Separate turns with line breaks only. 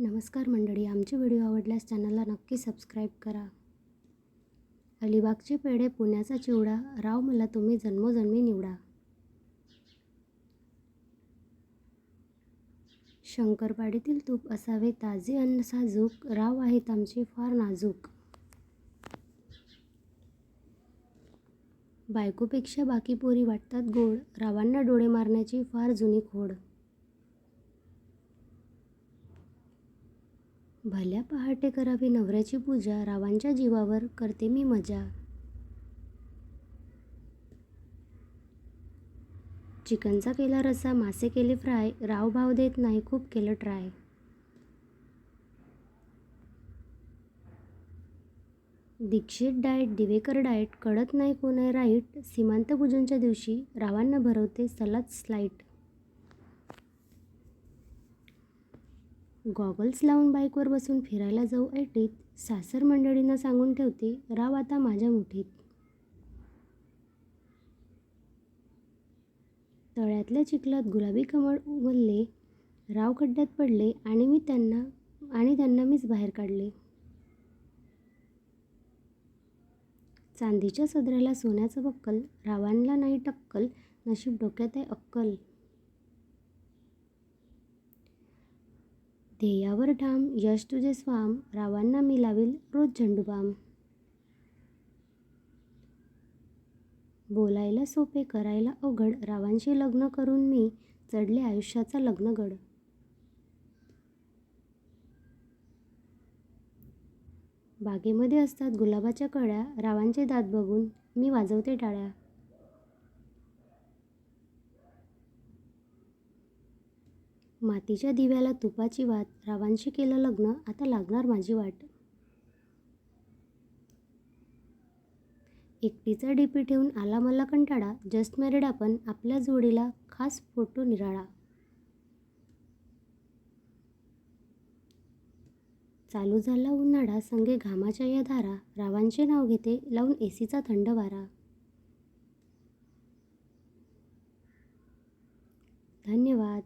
नमस्कार मंडळी आमचे व्हिडिओ आवडल्यास चॅनलला नक्की सबस्क्राईब करा. अलिबागचे पेढे पुण्याचा चिवडा राव मला तुम्ही जन्मोजन्मी निवडा. शंकरपाडीतील तूप असावे ताजे अन्न साजूक राव आहेत आमचे फार नाजूक. बायकोपेक्षा बाकी पोरी वाटतात गोड रावांना डोळे मारण्याची फार जुनी खोड. भल्या पहाटे करावी नवऱ्याची पूजा रावांच्या जीवावर करते मी मजा. चिकनचा केला रस्सा मासे केले फ्राय राव भाव देत नाही खूप केलं try. Dixit diet Diwekar diet कळत नाही कोण आहे राईट सीमांत पूजनच्या दिवशी रावांना भरवते सलाद स्लाईट गॉगल्स लावून बाईकवर बसून फिरायला जाऊ ऐटीत सासर मंडळींना सांगून ठेवते राव आता माझ्या मुठीत. तळ्यातल्या चिखलात गुलाबी कमळ उमलले राव खड्ड्यात पडले आणि मी त्यांना आणि त्यांना मीच बाहेर काढले. चांदीच्या सदऱ्याला सोन्याचं बक्कल रावांना नाही टक्कल नशीब डोक्यात आहे अक्कल. ध्येयावर ठाम यश तुझे स्वाम रावांना मी लावील रोज झंडूबाम. बोलायला सोपे करायला अवघड रावांशी लग्न करून मी चढले आयुष्याचा लग्नगड. बागेमध्ये असतात गुलाबाच्या कळ्या रावांचे दात बघून मी वाजवते टाळ्या. मातीच्या दिव्याला तुपाची वात रावांशी केलं लग्न आता लागणार माझी वाट. एकटीचा डीपी ठेवून आला मला कंटाळा जस्ट मॅरिड आपण आपल्या जोडीला खास फोटो निराळा. चालू झाला उन्हाळा संगे घामाच्या या धारा रावांचे नाव घेते लावून एसीचा थंड वारा. धन्यवाद.